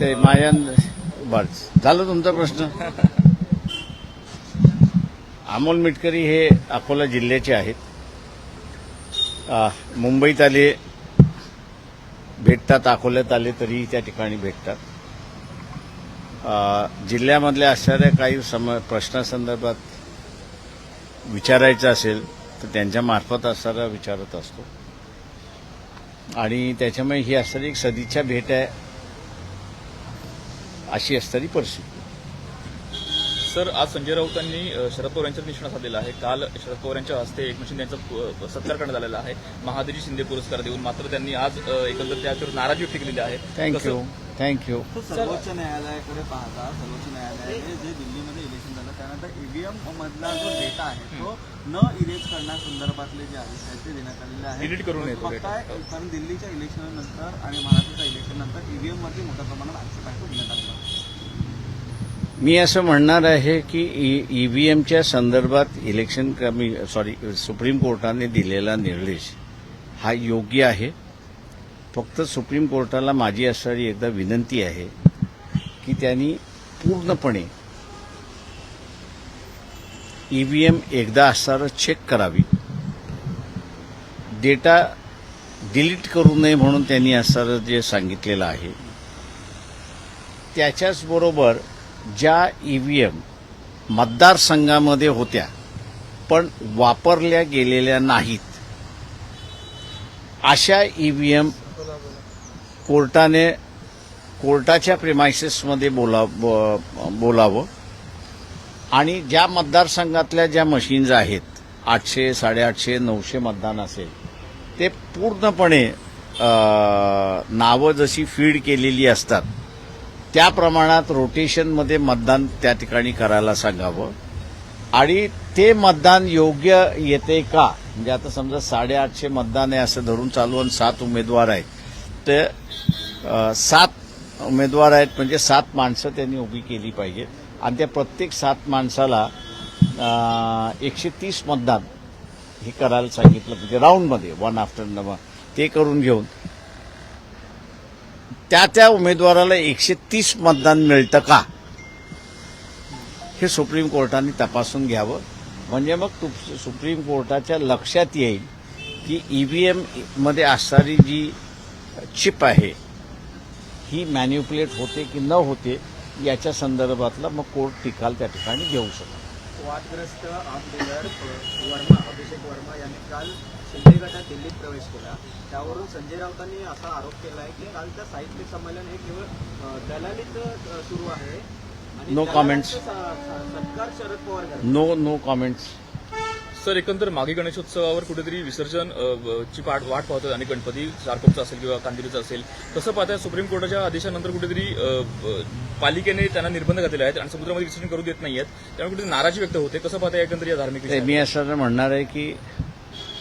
ते मायन बस. झालं तुमचा प्रश्न? अमोल मिटकरी हे अकोला जिल्ह्याचे आहेत. मुंबईत आले भेटतात अकोल्यात आले तरीही त्या ठिकाणी भेटतात. जिल्ह्यामधल्या असणाऱ्या काही सम प्रश्नासंदर्भात विचारायचं असेल तर त्यांच्या मार्फत असणारा विचारत असतो. आणि त्याच्यामुळे ही असणारी एक सदिच्छा भेट आहे. अशी असणारी परिस्थिती. सर आज संजय राऊतांनी शरद पवार यांच्यावर निशाणा साधलेला आहे. काल शरद पवार यांच्या हस्ते एकनाथ शिंदे यांचा सत्कार करण्यात आलेला आहे. महादेवी शिंदे पुरस्कार देऊन मात्र त्यांनी आज एकंदर त्याच्यावर नाराजी व्यक्त केलेली आहे. थँक्यू थँक्यू सर्वोच्च न्यायालयाकडे पाहता सर्वोच्च न्यायालयाने जे दिल्लीमध्ये इलेक्शन त्यानंतर ईव्हीएम मधला जो डेटा आहे तो न इरेज करण्यासंदर्भातले जे आहे ते देण्यात आलेले आहे. आहे, कारण दिल्लीच्या इलेक्शन नंतर आणि महाराष्ट्राच्या इलेक्शन नंतर ईव्हीएममध्ये मोठ्या प्रमाणात आक्षेप आहे तो घेण्यात आला मी असं म्हणणार आहे की ईव्हीएमच्या संदर्भात इलेक्शन कमी सॉरी सुप्रीम कोर्टाने दिलेला निर्देश हा योग्य आहे. फक्त सुप्रीम कोर्टाला माझी असणारी एकदा विनंती आहे की त्यांनी पूर्णपणे ईव्हीएम एकदा असणारं चेक करावी. डेटा डिलीट करू नये म्हणून त्यांनी असणारं जे सांगितलेलं आहे. त्याच्याचबरोबर ज्या ईव्हीएम मतदारसंघामध्ये होत्या पण वापरल्या गेलेल्या नाहीत. अशा ईव्हीएम कोर्टाने कोर्टाच्या प्रिमायसेसमध्ये बोला बोलावं. आणि ज्या मतदारसंघातल्या ज्या मशीन्स आहेत आठशे साडेआठशे नऊशे मतदान असेल ते पूर्णपणे नावं जशी फीड केलेली असतात त्या प्रमाणात रोटेशनमध्ये मतदान त्या ठिकाणी करायला सांगावं. आणि ते मतदान योग्य येते का? म्हणजे आता समजा साडेआठशे मतदान आहे असं धरून चालू आणि सात उमेदवार आहेत तर सात उमेदवार आहेत म्हणजे सात माणसं त्यांनी उभी केली पाहिजेत. आणि त्या प्रत्येक सात माणसाला एकशे तीस मतदान हे करायला सांगितलं म्हणजे राऊंडमध्ये वन आफ्टर वन ते करून घेऊन. त्या त्या उमेदवाराला एकशे तीस मतदान मिळतं का? हे सुप्रीम कोर्टाने तपासून घ्यावं. म्हणजे मग तु- सुप्रीम कोर्टाच्या लक्षात येईल की ई व्ही एममध्ये असणारी जी चिप आहे ही मॅन्युप्युलेट होते की न होते याच्या संदर्भातला मग कोर्ट निकाल त्या ठिकाणी घेऊ शकतो. वादग्रस्त आमदार वर्मा अभिषेक वर्मा यांनी काल शिंदे गटात दिल्लीत प्रवेश केला. त्यावरून संजय राऊतांनी असा आरोप केला आहे की कालचं साहित्य संमेलन हे केवळ दलालीत सुरू आहे आणि No दलालांचा comments. स- स- सत्कार Sharad Pawar no no comments sir एकंदर मागे गणेशोत्सवावर कुठेतरी विसर्जन ची पाठ वाट पाहतोय आणि गणपती चारकोपचा असेल किंवा कांदिवलीचा असेल. कसं पाहताय सुप्रीम कोर्टाच्या आदेशानंतर कुठेतरी पालिकेने त्यांना निर्बंध घातलेले आहेत आणि समुद्रामध्ये विसर्जन करू देत नाहीयेत. त्यामुळे कुठेतरी नाराजी व्यक्त होते. कसं पाहताय एकंदर या धार्मिक? मी असं म्हणणार आहे की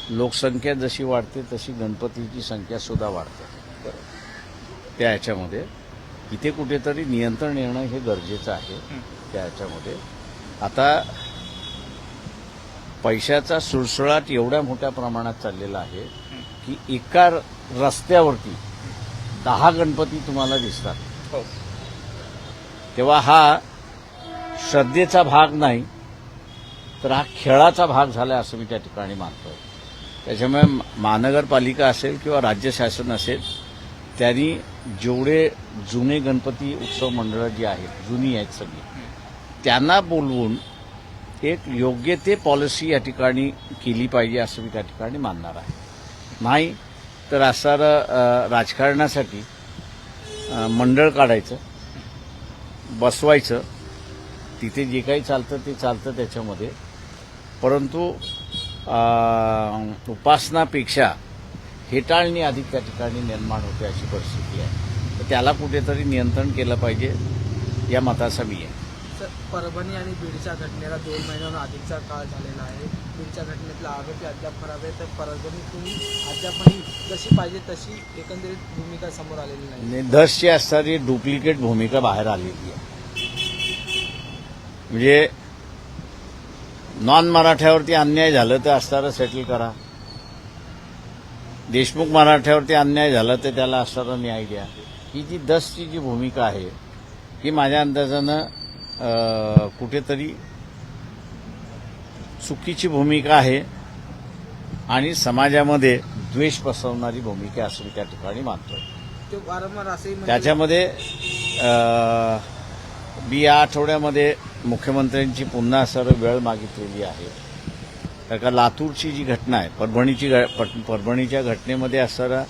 लोकसंख्या जशी वाढते तशी गणपतीची संख्या सुद्धा वाढते. त्या ह्याच्यामध्ये इथे कुठेतरी नियंत्रण येणं हे गरजेचं आहे. त्या ह्याच्यामध्ये आता पैशाचा सुळसुळाट एवढ्या मोठ्या प्रमाणात चाललेला आहे की एका रस्त्यावरती दहा गणपती तुम्हाला दिसतात हो. तेव्हा हा श्रद्धेचा भाग नाही तर हा खेळाचा भाग झाला असं मी त्या ठिकाणी मानतोय त्याच्यामुळे महानगरपालिका असेल किंवा राज्य शासन असेल त्यांनी जेवढे जुने गणपती उत्सव मंडळं जी आहेत जुनी आहेत सगळी त्यांना बोलवून एक योग्य ते पॉलिसी या ठिकाणी केली पाहिजे असं मी त्या ठिकाणी मानणार आहे. नाही तर असं राजकारणासाठी मंडळ काढायचं बसवायचं तिथे जे काही चालतं ते चालतं त्याच्यामध्ये. परंतु उपासनापेक्षा हेटाळणी अधिक त्या ठिकाणी निर्माण होते अशी परिस्थिती आहे. तर त्याला कुठेतरी नियंत्रण केलं पाहिजे या मताचा मी आहे. परभणी आणि बीडच्या घटनेला दोन महिन्याहून अधिकचा काळ झालेला आहे. बीडच्या घटनेतला आरोपी अद्याप फरार आहे तर परभणीतून अद्यापही जशी पाहिजे तशी एकंदरीत भूमिका समोर आलेली नाही. आणि असणारी डुप्लिकेट भूमिका बाहेर आलेली आहे. म्हणजे नॉन मराठ्यावरती अन्याय झालं तर असणारं सेटल करा. देशमुख मराठ्यावरती अन्याय झाला तर त्याला असणारा न्याय द्या. ही जी दसची जी भूमिका आहे ही माझ्या अंदाजानं कुठेतरी चुकीची भूमिका आहे आणि समाजामध्ये द्वेष पसरवणारी भूमिका असं मी त्या ठिकाणी मानतोय. त्याच्यामध्ये मी या आठवड्यामध्ये मुख्यमंत्र्यांची पुन्हा सर वेळ मागितलेली आहे. कारण का लातूरची जी घटना आहे परभणीची परभणीच्या घटनेमध्ये असणारा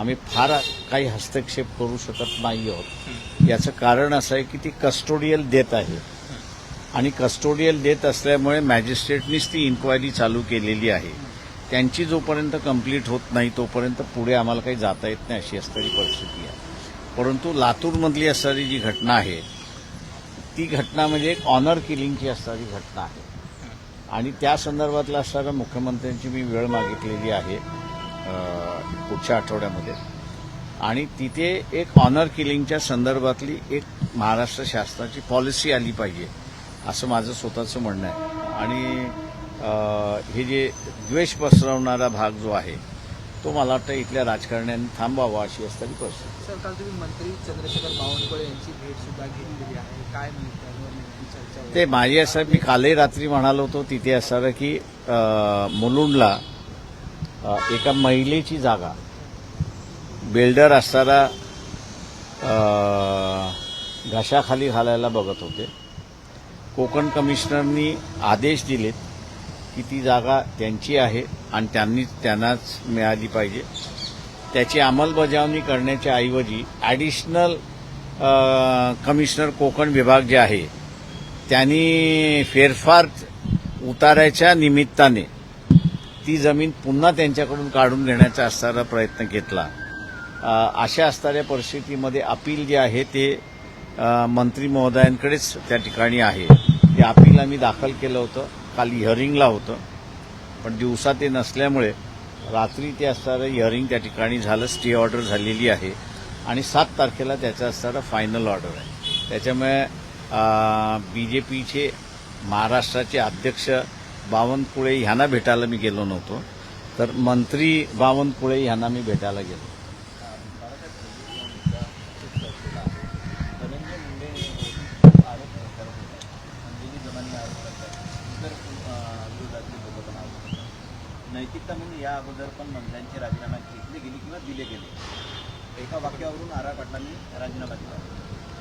आम्ही फार काही हस्तक्षेप करू शकत नाही आहोत याचं कारण असं आहे की ती कस्टोडियल देत आहे. आणि कस्टोडियल देत असल्यामुळे मॅजिस्ट्रेटनीच ती इन्क्वायरी चालू केलेली आहे. त्यांची जोपर्यंत कंप्लीट होत नाही तोपर्यंत पुढे आम्हाला काही जाता येत नाही अशी असणारी परिस्थिती आहे. परंतु लातूरमधली असणारी जी घटना आहे ती घटना म्हणजे एक ऑनर किलिंगची असणारी घटना आहे. आणि त्या संदर्भातला असणारा मुख्यमंत्र्यांची मी वेळ मागितलेली आहे पुढच्या आठवड्यामध्ये. आणि तिथे एक ऑनर किलिंगच्या संदर्भातली एक महाराष्ट्र शासनाची पॉलिसी आली पाहिजे असं माझं स्वतःचं म्हणणं आहे. आणि हे जे द्वेष पसरवणारा भाग जो आहे तो मला वाटतं इथल्या राजकारण्यांनी थांबावा अशी असणारी परिस्थिती. सर काल तुम्ही मंत्री चंद्रशेखर बावनकुळे यांची भेट सुद्धा घेतलेली आहे. काय म्हणते त्यावर नेमकी चर्चा होती? ते माझी असं मी कालही रात्री म्हणालो होतो तिथे असणारं की मुलुंडला एका महिलेची जागा बिल्डर असणारा घशाखाली घालायला बघत होते. कोकण कमिशनरनी आदेश दिलेत की ती जागा त्यांची आहे आणि त्यांनी त्यांनाच मिळाली पाहिजे. त्याची अंमलबजावणी करण्याच्या ऐवजी ॲडिशनल कमिशनर कोकण विभाग जे आहे त्यांनी फेरफार उतारायच्या निमित्ताने ती जमीन पुन्हा त्यांच्याकडून काढून घेण्याचा असणारा प्रयत्न घेतला. अशा असणाऱ्या परिस्थितीमध्ये अपील जे आहे ते मंत्री महोदयांकडेच त्या ठिकाणी आहे. ते अपील आम्ही दाखल केलं होतं. काल हिअरिंगला होतं. पण दिवसा ते नसल्यामुळे रात्री ते असणारं हिअरिंग त्या ठिकाणी झालं. स्टे ऑर्डर झालेली आहे. आणि सात तारखेला त्याचं असणारं फायनल ऑर्डर आहे. त्याच्यामुळे बी जे पीचे महाराष्ट्राचे अध्यक्ष बावनकुळे ह्यांना भेटायला मी गेलो नव्हतो. तर मंत्री बावनकुळे ह्यांना मी भेटायला गेलो धनंजय मुंडे आरोप करत होते अंजली जमानी आरोप करतात इतर अं, विरोधातले लोक पण आरोप करतात नैतिकता म्हणून या अगोदर पण मंत्र्यांचे राजीनामे घेतले गेले किंवा दिले गेले. एका वाक्यावरून आर पाटलांनी राजीनामा दिला.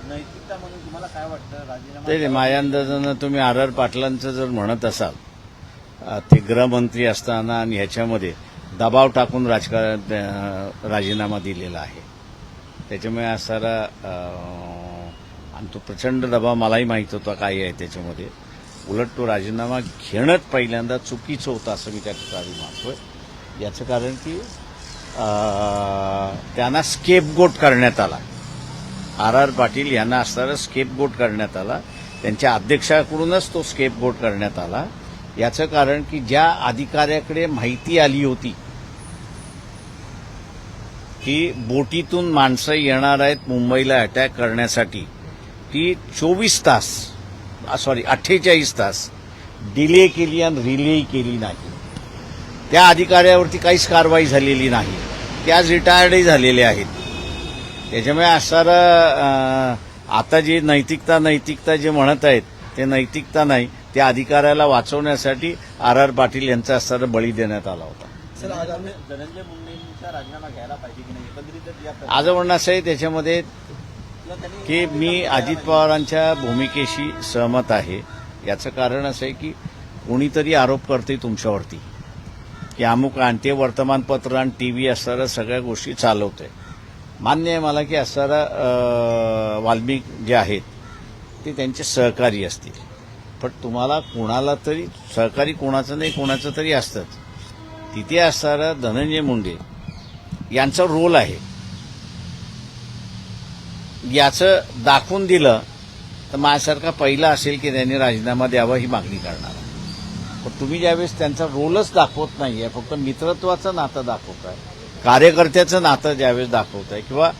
नैतिकता म्हणून तुम्हाला काय वाटतं? राजीनामा ते माझ्या अंदाजानं तुम्ही आर आर पाटलांचं जर म्हणत असाल ते गृहमंत्री असताना आणि ह्याच्यामध्ये दबाव टाकून राजकारण राजीनामा दिलेला आहे. त्याच्यामुळे असारा अ, आणि तो प्रचंड दबाव मलाही माहीत होता काय आहे त्याच्यामध्ये. उलट तो राजीनामा घेणंच पहिल्यांदा चुकीचं होतं असं मी त्या ठिकाणी मानतोय. याचं कारण की त्यांना स्केपगोट करण्यात आला. आर आर पाटील यांना असणारा स्केपगोट करण्यात आला. त्यांच्या अध्यक्षाकडूनच तो स्केपगोट करण्यात आला. याचं कारण की ज्या अधिकाऱ्याकडे माहिती आली होती की बोटीतून माणसं येणार आहेत मुंबईला अटॅक करण्यासाठी ती चोवीस तास सॉरी अठ्ठेचाळीस तास. डिले केली आणि रिले केली नाही. त्या अधिकाऱ्यावरती काहीच कारवाई झालेली नाही. ते आज रिटायर्डही झालेले आहेत. त्याच्यामुळे असणारं आता जे नैतिकता नैतिकता जे म्हणत आहेत ते नैतिकता नाही त्या अधिकाऱ्याला वाचवण्यासाठी आर आर पाटील यांचा असणारं बळी देण्यात आला होता. सर आगामी धनंजय मुंडेंचा राजीनामा घ्यायला पाहिजे की नाही? एकंदरीत या आज म्हणणं असं आहे त्याच्यामध्ये की मी अजित पवारांच्या भूमिकेशी सहमत आहे. याचं कारण असं आहे की कोणीतरी आरोप करते तुमच्यावरती. की अमुक आणि ते वर्तमानपत्र आणि टी व्ही असणाऱ्या सगळ्या गोष्टी चालवतंय. मान्य आहे मला की असणारा वाल्मिक जे आहेत ते त्यांचे सहकारी असतील. पण तुम्हाला कोणाला तरी सहकारी कोणाचं नाही कोणाचं तरी असतंच. तिथे असणारा धनंजय मुंडे यांचा रोल आहे. याचं दाखवून दिलं तर माझ्यासारखा पहिला असेल की त्यांनी राजीनामा द्यावा ही मागणी करणार. पण तुम्ही ज्यावेळेस त्यांचा रोलच दाखवत नाही आहे फक्त मित्रत्वाचं नातं दाखवताय कार्यकर्त्याचं नातं ज्यावेळेस दाखवताय किंवा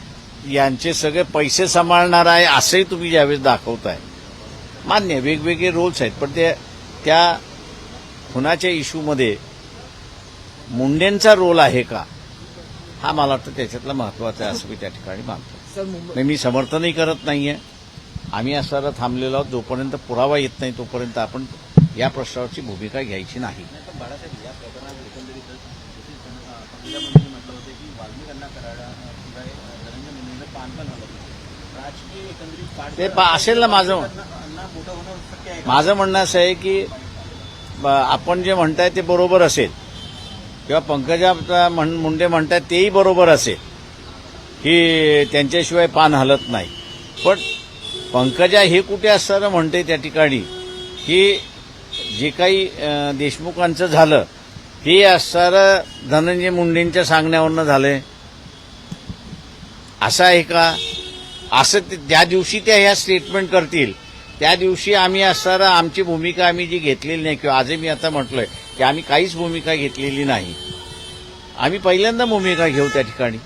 यांचे सगळे पैसे सांभाळणार आहे असंही तुम्ही ज्यावेळेस दाखवताय मान्य वेगवेगळे रोल्स आहेत पण ते त्या खुनाच्या इश्यूमध्ये मुंडेंचा रोल आहे का हा मला वाटतं त्याच्यातला महत्त्वाचा आहे असं मी त्या ठिकाणी मानतो. सर मुंबई नाही मी समर्थनही करत नाहीये. आम्ही असणारा थांबलेलो आहोत जोपर्यंत पुरावा येत नाही तोपर्यंत आपण या प्रश्नावरची भूमिका घ्यायची नाही. नाही पण बाळासाहेब या प्रकरणात एकंदरीतच जसे पंकजा मुंडेंनी म्हटलं होतं की वाल्मिकांना कराडा शिवाय धनंजय मुंडेंचं पान पण हवं राजकीय एकंदरीत पाठ ते पा- असेल ना माझं. वाल्मिकांना मोठं होणं शक्य आहे का? माझं म्हणणं असं आहे की ब- आपण जे म्हणताय ते बरोबर असेल. किंवा पंकजा म्हण- मुंडे म्हणतायत तेही बरोबर असेल. ही त्यांच्याशिवाय पान हलत नाही. पण पंकजा हे कुठे असताना म्हणते त्या ठिकाणी की जे काही देशमुखांचं झालं ते असणारं धनंजय मुंडेंच्या सांगण्यावरनं झालंय. असं आहे का? असं ते- ज्या दिवशी त्या ह्या स्टेटमेंट करतील त्या दिवशी आम्ही असणारा आमची भूमिका आम्ही जी घेतलेली नाही किंवा आजही मी आता म्हटलंय की आम्ही काहीच भूमिका घेतलेली नाही. आम्ही पहिल्यांदा भूमिका घेऊ त्या ठिकाणी.